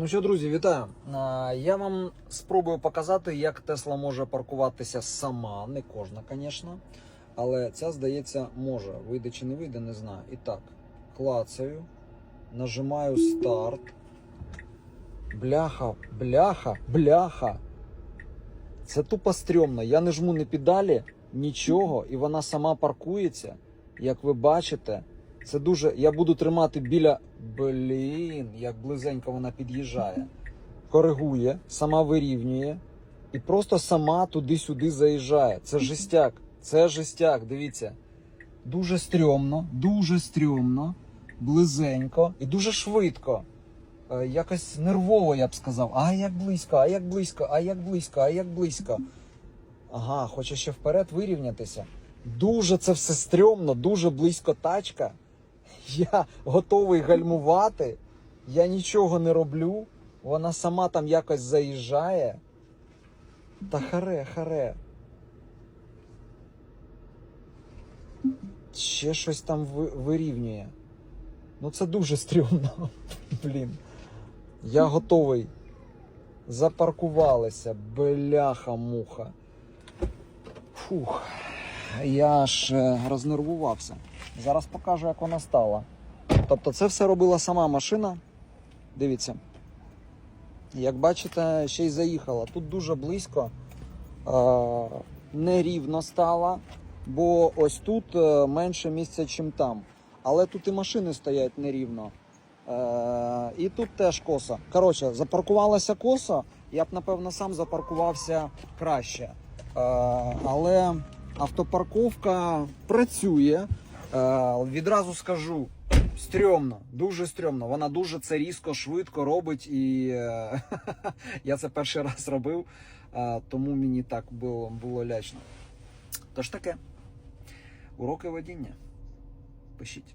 Ну що, друзі, вітаю. Я вам спробую показати, як Тесла може паркуватися сама. Не кожна, звісно. Але ця, здається, може. Вийде чи не вийде, не знаю. І так, клацаю, нажимаю старт. Бляха, бляха, бляха. Це тупо стрьомно. Я не жму ні педалі, нічого, і вона сама паркується. Як ви бачите, це дуже. Я буду тримати біля. Блін, як близенько вона під'їжджає. Коригує, сама вирівнює і просто сама туди-сюди заїжджає. Це жестяк. Це жестяк, дивіться. Дуже стрьомно, дуже стрьомно, близенько і дуже швидко. Е, Якось нервово, я б сказав. А як близько, а як близько, а як близько, а як близько. Ага, хоче ще вперед вирівнятися. Дуже це все стрьомно, дуже близько тачка. Я готовий гальмувати, я нічого не роблю. Вона сама там якось заїжджає. Та харе, харе. Ще щось там вирівнює. Ну це дуже стрьомно. Блін. Я готовий. Запаркувалися. Бляха-муха. Фух. Я аж е, рознервувався. Зараз покажу, як вона стала. Тобто, це все робила сама машина. Дивіться. Як бачите, ще й заїхала. Тут дуже близько. Е, нерівно стала, бо ось тут е, менше місця, чим там. Але тут і машини стоять нерівно. І тут теж коса. Коротше, запаркувалася коса, я б напевно сам запаркувався краще. Але автопарковка працює. Е, відразу скажу, стрьомно, дуже стрьомно. Вона дуже це різко, швидко робить, і е, я це перший раз робив, е, тому мені так було, було лячно. Тож таке. Уроки водіння. Пишіть.